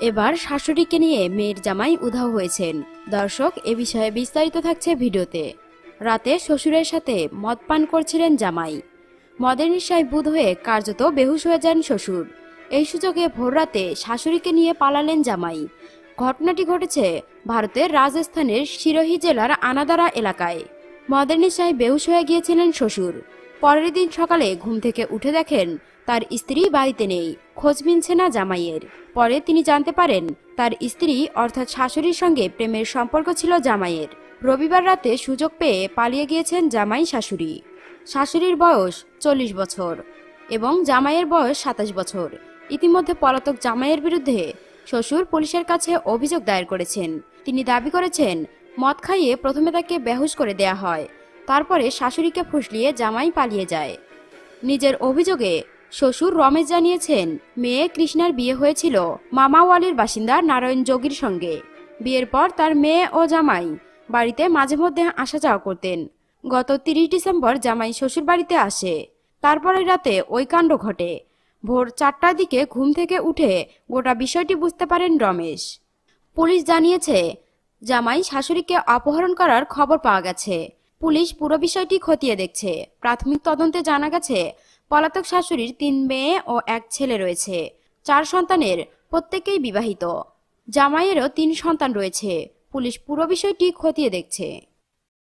এবার শাশুড়িকে নিয়ে মেয়ের জামাই উধাও হয়েছেন। দর্শক, এ বিষয়ে বিস্তারিত থাকছে ভিডিওতে। রাতে শ্বশুরের সাথে মদ পান করছিলেন জামাই। মদের নেশায় বুধ হয়ে কার্যত বেহুশ হয়ে যান শ্বশুর। এই সুযোগে ভোররাতে শাশুড়িকে নিয়ে পালালেন জামাই। ঘটনাটি ঘটেছে ভারতের রাজস্থানের সিরোহি জেলার আনাদারা এলাকায়। মদের নেশায় বেহুশ হয়ে গিয়েছিলেন শ্বশুর। পরের দিন সকালে ঘুম থেকে উঠে দেখেন তার স্ত্রী বাড়িতে নেই। খোঁজ মিলছে না জামাইয়ের। পরে তিনি জানতে পারেন, তার স্ত্রী অর্থাৎ শাশুড়ির সঙ্গে প্রেমের সম্পর্ক ছিল জামাইয়ের। রবিবার রাতে সুযোগ পেয়ে পালিয়ে গিয়েছেন জামাই শাশুড়ি। শাশুড়ির বয়স চল্লিশ বছর এবং জামাইয়ের বয়স সাতাশ বছর। ইতিমধ্যে পলাতক জামাইয়ের বিরুদ্ধে শ্বশুর পুলিশের কাছে অভিযোগ দায়ের করেছেন। তিনি দাবি করেছেন, মদ খাইয়ে প্রথমে তাকে বেহুশ করে দেয়া হয়, তারপরে শাশুড়িকে ফুসলিয়ে জামাই পালিয়ে যায়। নিজের অভিযোগে শ্বশুর রমেশ জানিয়েছেন, মেয়ে কৃষ্ণার বিয়ে হয়েছিল মামাওয়ালির বাসিন্দা নারায়ণ যোগীর সঙ্গে। বিয়ের পর তার মেয়ে ও জামাই বাড়িতে মাঝে মধ্যে আসা যাওয়া করতেন। গত তিরিশ ডিসেম্বর জামাই শ্বশুর বাড়িতে আসে। তারপরে রাতে ওই কাণ্ড ঘটে। ভোর চারটার দিকে ঘুম থেকে উঠে গোটা বিষয়টি বুঝতে পারেন রমেশ। পুলিশ জানিয়েছে, জামাই শাশুড়িকে অপহরণ করার খবর পাওয়া গেছে। পুলিশ পুরো বিষয়টি খতিয়ে দেখছে। প্রাথমিক তদন্তে জানা গেছে পলাতক শাশুড়ির তিন মেয়ে ও এক ছেলে রয়েছে। চার সন্তানের প্রত্যেকেই বিবাহিত। জামাইয়েরও তিন সন্তান রয়েছে। পুলিশ পুরো বিষয়টি খতিয়ে দেখছে।